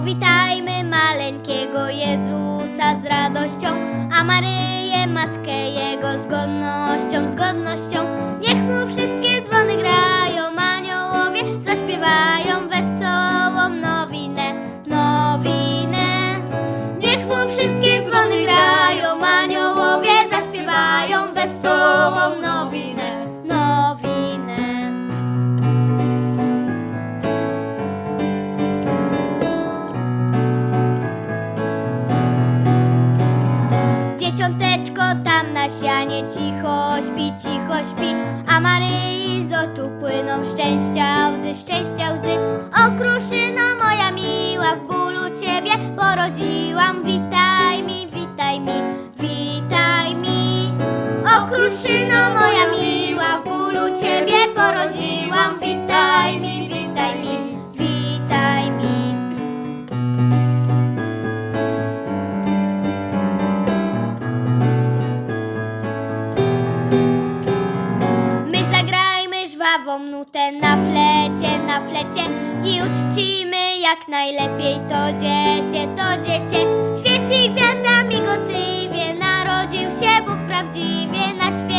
Powitajmy maleńkiego Jezusa z radością, a Maryję, Matkę Jego z godnością, z godnością. Niech mu wszystkie dzwony Dzieciąteczko tam na sianie cicho śpi, cicho śpi, a Maryi z oczu płyną szczęścia łzy, szczęścia łzy. O moja miła, w bólu ciebie porodziłam, witaj mi, witaj mi, witaj mi. O kruszyno moja miła, w bólu ciebie porodziłam, żwawą nutę na flecie, na flecie i uczcimy jak najlepiej to dziecię, to dziecię. Świeci gwiazda migotywie, narodził się Bóg prawdziwie na świecie.